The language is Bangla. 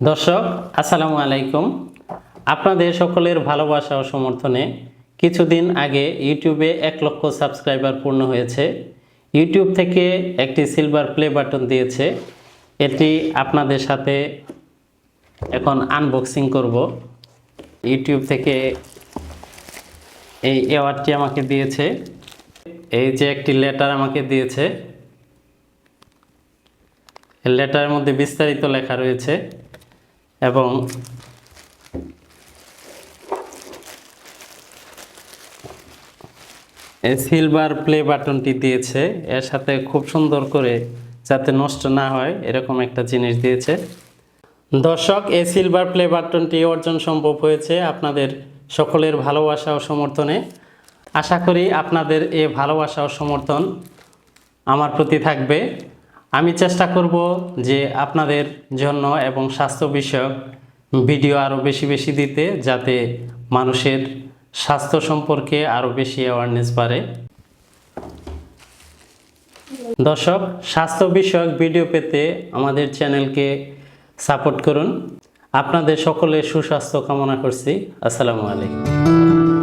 দর্শক, আসসালামু আলাইকুম। আপনাদের সকলের ভালোবাসা ও সমর্থনে কিছুদিন আগে ইউটিউবে এক লক্ষ সাবস্ক্রাইবার পূর্ণ হয়েছে। ইউটিউব থেকে একটি সিলভার প্লে বাটন দিয়েছে। এটি আপনাদের সাথে এখন আনবক্সিং করব। ইউটিউব থেকে এই অ্যাওয়ার্ডটি আমাকে দিয়েছে। এই যে একটি লেটার আমাকে দিয়েছে। লেটারের মধ্যে বিস্তারিত লেখা রয়েছে। এবং সিলভার প্লে বাটনটি দিয়েছে। এর সাথে খুব সুন্দর করে যাতে নষ্ট না হয়, এরকম একটা জিনিস দিয়েছে। দর্শক এই সিলভার প্লে বাটনটি অর্জন সম্ভব হয়েছে আপনাদের সকলের ভালোবাসা ও সমর্থনে। আশা করি আপনাদের এ ভালোবাসা ও সমর্থন আমার প্রতি থাকবে। আমি চেষ্টা করব যে আপনাদের জন্য এবং স্বাস্থ্য বিষয়ক ভিডিও আরও বেশি বেশি দিতে যাতে মানুষের স্বাস্থ্য সম্পর্কে আরও বেশি অ্যাওয়ারনেস বাড়ে। দর্শক, স্বাস্থ্য বিষয়ক ভিডিও পেতে আমাদের চ্যানেলকে সাপোর্ট করুন। আপনাদের সকলে সুস্বাস্থ্য কামনা করছি। আসসালামু আলাইকুম।